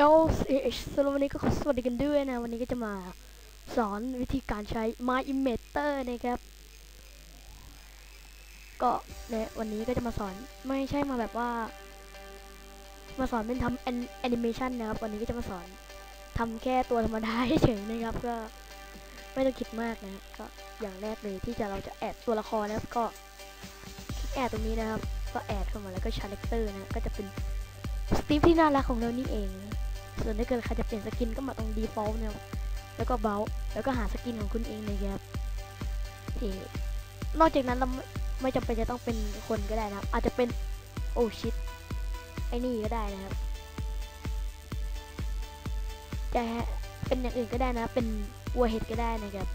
ยวเอชสำหรับวันนี้ก็ขอสวัสดีกันด้วยนะ วันนี้ก็จะมาสอนวิธีการใช้ My Imager นะครับ ก็ในวันนี้ก็จะมาสอนไม่ใช่มาแบบว่า มาสอนเป็นทำแอนิเมชันนะครับ วันนี้ก็จะมาสอนทำแค่ตัวธรรมดาเฉยๆนะครับ ก็ไม่ต้องคิดมากนะก็อย่างแรกเลยที่จะเราจะแอดตัวละครนะครับ ก็แอดตรงนี้นะครับ ก็แอดเข้ามาแล้วก็ชาร์เลคเตอร์นะก็จะเป็นสตีฟที่น่ารักของเรานี่เอง ส่วนถ้าเกิดใครจะเปลี่ยนสกินก็มาตรง default นะครับแล้วก็เบลแล้วก็หาสกินของคุณเองเลยครับที่นอกจากนั้นเราไม่ไม่จำเป็นจะต้องเป็นคนก็ได้นะครับ อาจจะเป็นโอชิตไอ้นี่ก็ได้นะครับจะเป็นอย่างอื่นก็ได้นะ เป็นวัวเห็ดก็ได้นะครับ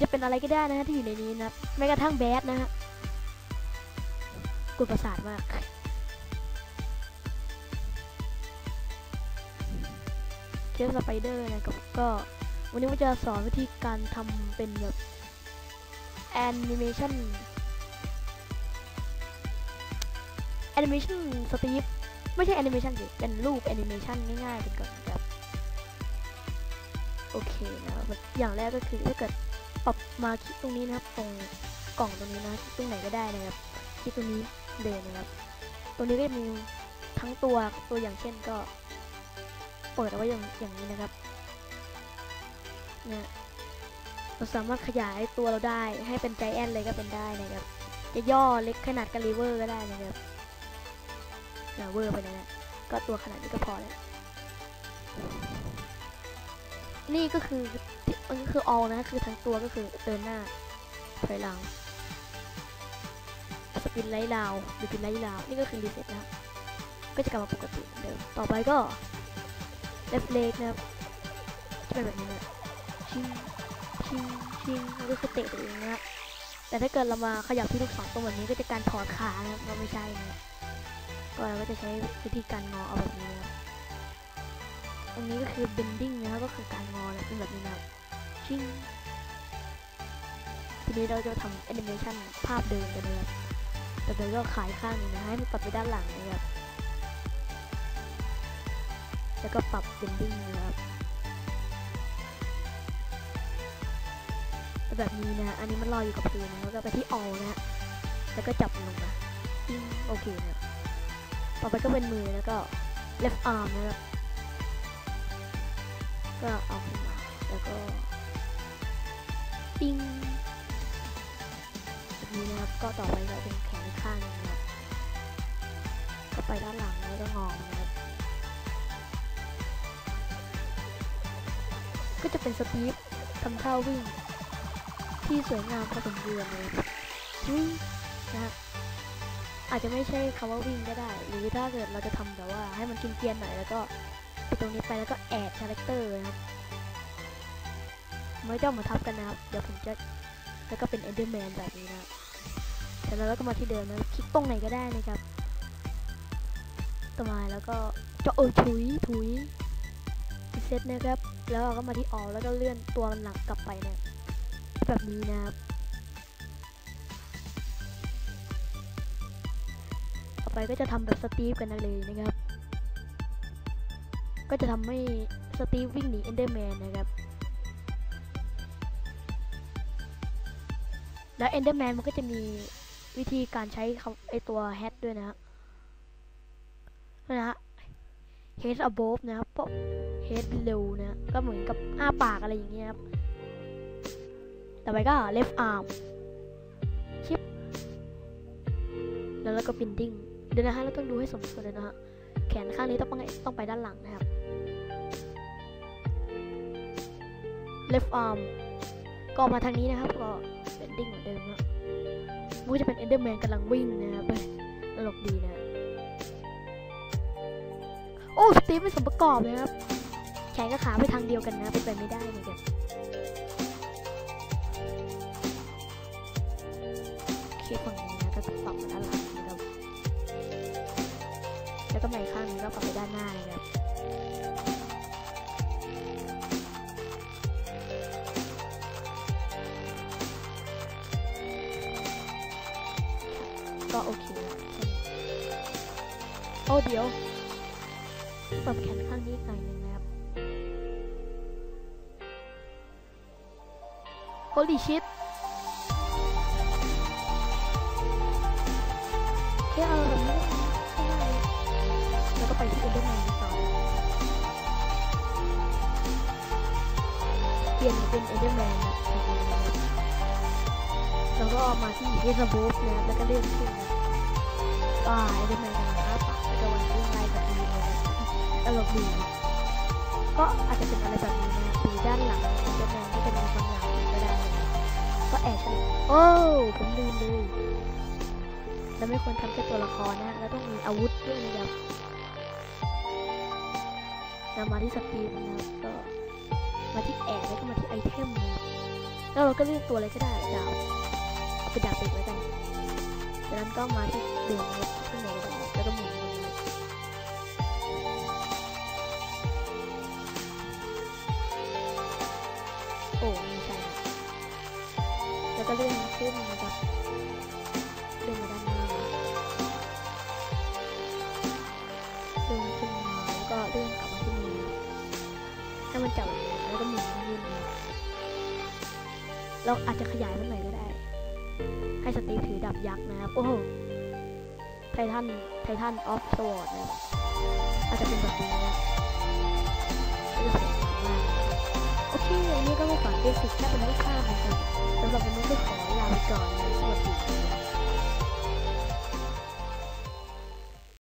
จะเป็นอะไรก็ได้นะที่อยู่ในนี้นะแม้กระทั่งแบดนะฮะกุดประสาทมาก เคสสไปเดอร์นะครับก็วันนี้ว่าจะสอนวิธีการทำเป็นแบบแอนิเมชันแอนิเมชันสตีฟไม่ใช่แอนิเมชันสิเป็นรูปแอนิเมชันง่ายๆกันก่อนนะครับโอเคนะครับอย่างแรกก็คือถ้าเกิดปรับมาคลิกตรงนี้นะครับ ตรงกล่องตรงนี้นะคลิกตรงไหนก็ได้นะครับคลิกตรงนี้เลยนะครับ ตรงนี้ก็จะมีทั้งตัวตัวอย่างเช่นก็ เปิดเอาไว้อย่างอย่างนี้นะครับเนี่ยเราสามารถขยายตัวเราได้ให้เป็นใจแอนเลยก็เป็นได้นะครับ จะย่อเล็กขนาดกาลิเวอร์ก็ได้นะครับอย่าเวอร์ไปนะก็ตัวขนาดนี้ก็พอแล้วนี่ก็คือมันก็คือ all นะคือทั้งตัวก็คือเดินหน้าถอยหลังสปินไลท์ลาวหรือปินไลท์ลาวนี่ก็คือรีเซ็ตนะก็จะกลับมาปกติเหมือนเดิมต่อไปก็ เลฟเลกนะครับจะเป็นแบบนี้นะชิงชิงชิงมันก็คือเตะตัวเองนะครับแต่ถ้าเกิดเรามาขยับที่ลูกศรตรงแบบนี้ก็จะการถอดขานะครับก็ไม่ใช่นะก็เราก็จะใช้วิธีการงอเอาแบบนี้นะครับตรงนี้ก็คือ bending นะครับก็คือการงอนะเป็นแบบนี้นะชิงทีนี้เราจะทำแอนิเมชันภาพเดิมกันนะครับแต่โดยก็ขายข้างหนึงนะให้มันปรับไปด้านหลังนะครับ แล้วก็ปรับเบนดิ้งนะครับแบบนี้นะ อันนี้มันลอยอยู่กับพื้นนะแล้วก็ไปที่ all นะ แล้วก็จับลงมาปิงโอเคนะ ต่อไปก็เป็นมือแล้วก็ left arm นะครับ ก็เอาขึ้นมา แล้วก็ปิงแบบนี้นะครับ ก็ต่อไปก็เป็นแขนข้างหนึงนะครับ ก็ไปด้านหลังแล้วก็งอนะครับ ก็จะเป็นสตีฟทำท่าวิ่ง ที่สวยงามพอสมควรเลยวิ่งนะฮะอาจจะไม่ใช่คำว่าวิ่งก็ได้ หรือถ้าเกิดเราจะทำแบบว่าให้มันกินเกียนหน่อยแล้วก็ไปตรงนี้ไปแล้วก็แอดคาแรคเตอร์นะครับไม่ต้องมาทับกันนะครับ เดี๋ยวผมจะแล้วก็เป็นเอนเดอร์แมนแบบนี้นะเสร็จแล้วเราก็มาที่เดิมนะคลิกตรงไหนก็ได้นะครับต่อมาแล้วก็เจาะเออถุยถุยเซตนะครับ แล้วเราก็มาที่ออแล้วก็เลื่อนตัวมันหลังกลับไปนะแบบนี้นะครับต่อไปก็จะทำแบบสตีฟกันนะเลยนะครับ ก็จะทำให้สตีฟวิ่งหนีเอนเดอร์แมนนะครับแล้วเอนเดอร์แมนมันก็จะมีวิธีการใช้ไอตัวแฮทด้วยนะฮะนะฮะ head above นะครับเพราะ head below นะก็เหมือนกับอ้าปากอะไรอย่างเงี้ยครับต่อไปก็ left arm ชิปแล้วแล้วก็ bending เดี๋ยวนะฮะเราต้องดูให้สมส่วนเลยนะฮะแขนข้างนี้ต้องไปต้องไปด้านหลังนะครับ left arm ก็มาทางนี้นะครับก็ bending เหมือนเดิมนะมันก็จะเป็น enderman กำลังวิ่งนะครับตลกดีนะ อ้สตีฟไม่สมประกอบเลยครับแขนกับขาไปทางเดียวกันนะเป็นไปไม่ได้เลยครับโอเคฝั่งนี้นะก็จะปรับมาด้านหลังนะครับแล้วก็ใหม่ข้างนี้ก็ปรับไปด้านหน้านะครับก็โอเคโอ้เดี๋ยว ปรับแขนข้างนี้อีกหน่อยหนึ่งนะครับ Holy shit แค่เอาแบบนี้ก็ได้แล้วก็ไปที่ Enderman ต่อเปลี่ยนเป็น Enderman นะแล้วก็มาที่ h e s b o o นะแล้วก็เลื่อนขึ้นนะอ่า Enderman กำลังอ้าปากแล้วก็วันวิ่งไล่กับดีเลยนะ ตลกดี ก็อาจจะเป็นอะไรแบบนี้นะปีด้านหลัง Enderman ก็จะมีบางอย่างก็ได้ ก็แอบเฉลยโอ้ผมลืมเลยแล้วไม่ควรทำแค่ตัวละครนะแล้วต้องมีอาวุธด้วยนะครับเรามาที่สตรีมนะครับก็มาที่แอดแล้วก็มาที่ไอเทมนะแล้วเราก็เลือกตัวอะไรก็ได้ดาบเป็นดาบเป็ดแล้วกันจากนั้นก็มาที่เดิมนครับ โอ้ไม่ใช่นแล้วก็เลื่อนขึ้นนะครับเลื่อนมาด้านหน้าเลื่อนขึ้นมาแล้วก็เลื่อนกลับมาที่มือให้มันจับแล้วก็หมุนยืนเราอาจจะขยายมันหน่อยก็ได้ ให้สตีถือดาบยักษ์นะครับ โอ้โหไททันไททันออฟสวอร์ดนะครับอาจจะเป็นแบบนี้นะู้อความเบสิกถ้าเป็นไม่ทราบนะครับสำหรับวันนี้ก็ขอลาไปก่อนสวัสดี